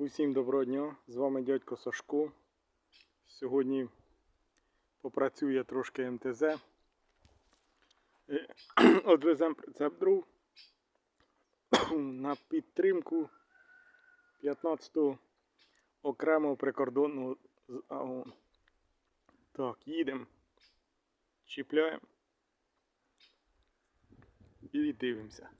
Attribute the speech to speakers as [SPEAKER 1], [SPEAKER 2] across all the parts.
[SPEAKER 1] Усім доброго дня, з вами дядько Сашко. Сьогодні попрацює трошки МТЗ. Е, Одвеземо прицеп дров на підтримку 15-го окремого прикордонного з Так, їдемо, чіпляємо і дивимося.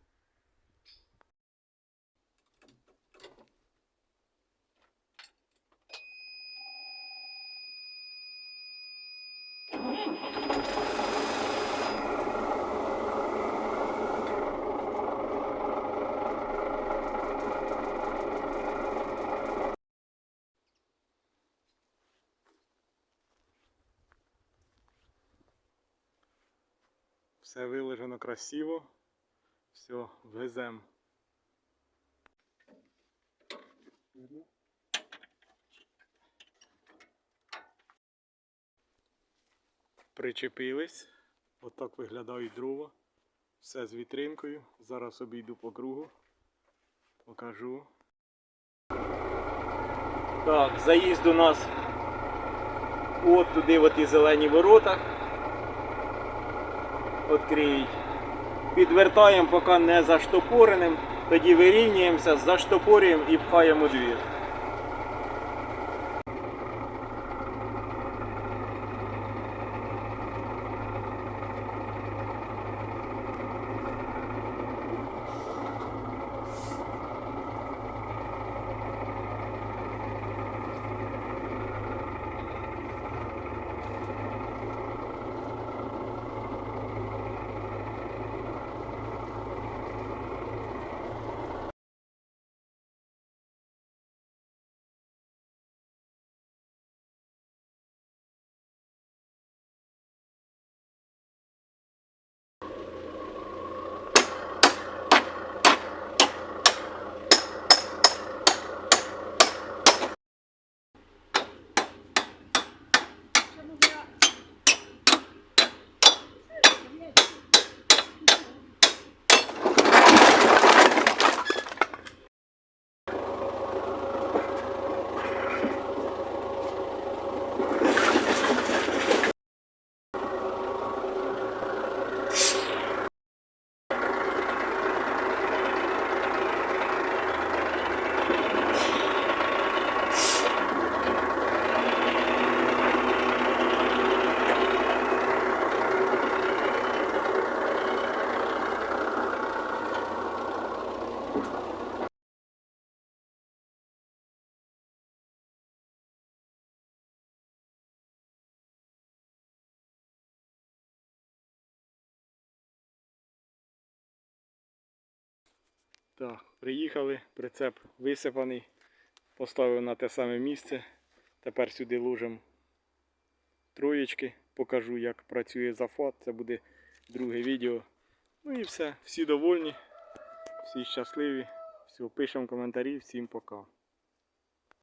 [SPEAKER 1] Все вилежено красиво. Все, везем. Причепились. Отак виглядають дрова. Все з вітринкою. Зараз обійду по кругу. Покажу. Так, заїзд у нас от туди, в ті зелені ворота відкриють. Підвертаємо поки не заштопореним, тоді вирівнюємося, заштопорюємо і пхаємо двір. Так, приїхали, прицеп висипаний, поставив на те саме місце. Тепер сюди ложимо троєчки, покажу, як працює зафат. Це буде друге відео. Ну і все. Всі довольні, всі щасливі. Все, пишемо коментарі, всім пока.